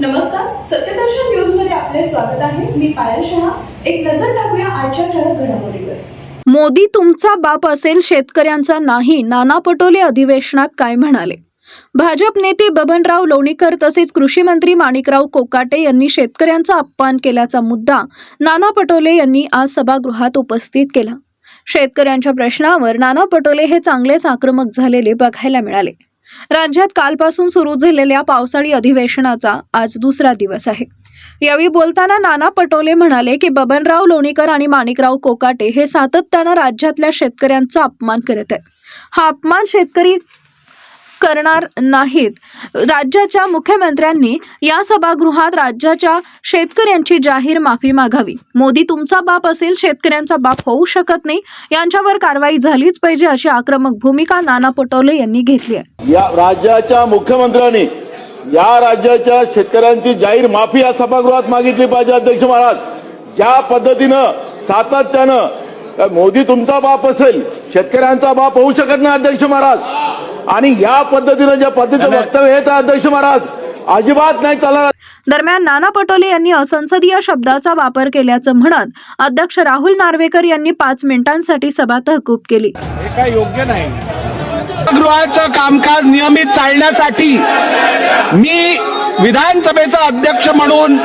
नमस्कार सत्यदर्शन न्यूजमध्ये आपले स्वागत आहे. मी पायल शहा. एक नजर टाकूया आजच्या ठळक घडामोडीवर. मोदी तुमचा बाप असेल शेतकऱ्यांचा नाही नाना पटोले अधिवेशनात काय म्हणाले? भाजप नेते बबनराव लोणीकर तसेच कृषी मंत्री माणिकराव कोकाटे यांनी शेतकऱ्यांचा अपमान केल्याचा मुद्दा नाना पटोले यांनी आज सभागृहात उपस्थित केला. शेतकऱ्यांच्या प्रश्नावर नाना पटोले हे चांगलेच आक्रमक झालेले बघायला मिळाले. राज्यात कालपासून सुरू झालेल्या पावसाळी अधिवेशनाचा आज दुसरा दिवस आहे. यावेळी बोलताना नाना पटोले म्हणाले की बबनराव लोणीकर आणि माणिकराव कोकाटे हे सातत्यानं राज्यातल्या शेतकऱ्यांचा अपमान करत आहेत. हा अपमान शेतकरी करणार नाहीत. राज्याच्या मुख्यमंत्र्यांनी या सभागृहात राज्याच्या शेतकऱ्यांची जाहीर माफी मागावी. मोदी तुमचा बाप असेल शेतकऱ्यांचा बाप होऊ शकत नाही. यांच्यावर कारवाई झालीच पाहिजे अशी आक्रमक भूमिका नाना पटोले यांनी घेतली आहे. या राज्याच्या मुख्यमंत्र्यांनी या राज्याच्या शेतकऱ्यांची जाहीर माफी या सभागृहात मागितली पाहिजे अध्यक्ष महाराज. ज्या पद्धतीनं सातत्यानं मोदी तुमचा बाप असेल शेतकऱ्यांचा बाप होऊ शकत नाही अध्यक्ष महाराज. आणि या पद्धतीनं ज्या पद्धतीचं वक्तव्य आहे त्या अध्यक्ष महाराज अजिबात नाही चालणार. दरम्यान नाना पटोले यांनी असंसदीय शब्दाचा वापर केल्याचं म्हणत अध्यक्ष राहुल नार्वेकर यांनी पाच मिनिटांसाठी सभा तहकूब केली. हे काय योग्य नाही. गृहाचं कामकाज नियमित चालण्यासाठी मी विधानसभेचा अध्यक्ष म्हणून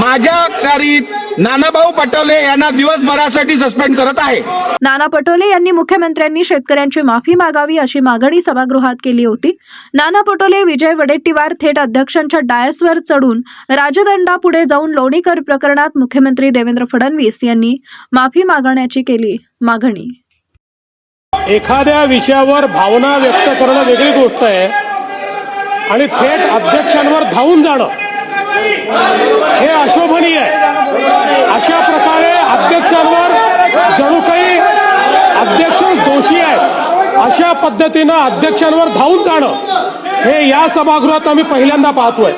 माझ्या कारीत नानाभाऊ पटोले यांना दिवसभरासाठी सस्पेंड करत आहे. नाना पटोले यांनी मुख्यमंत्र्यांनी शेतकऱ्यांची माफी मागावी अशी मागणी सभागृहात केली होती. नाना पटोले विजय वडेट्टीवार थेट अध्यक्षांच्या डायसवर चढून राजदंडापुढे जाऊन लोणीकर प्रकरणात मुख्यमंत्री देवेंद्र फडणवीस यांनी माफी मागण्याची केली मागणी. एखाद्या विषयावर भावना व्यक्त करणं वेगळी गोष्ट आहे. आणि थेट अध्यक्षांवर धावून जाणं. हे अशोभनीय आहे. अशा प्रकारे अध्यक्षांवर जणू काही अध्यक्ष दोषी आहेत अशा पद्धतीनं अध्यक्षांवर धावून जाणं हे या सभागृहात आम्ही पहिल्यांदा पाहतोय.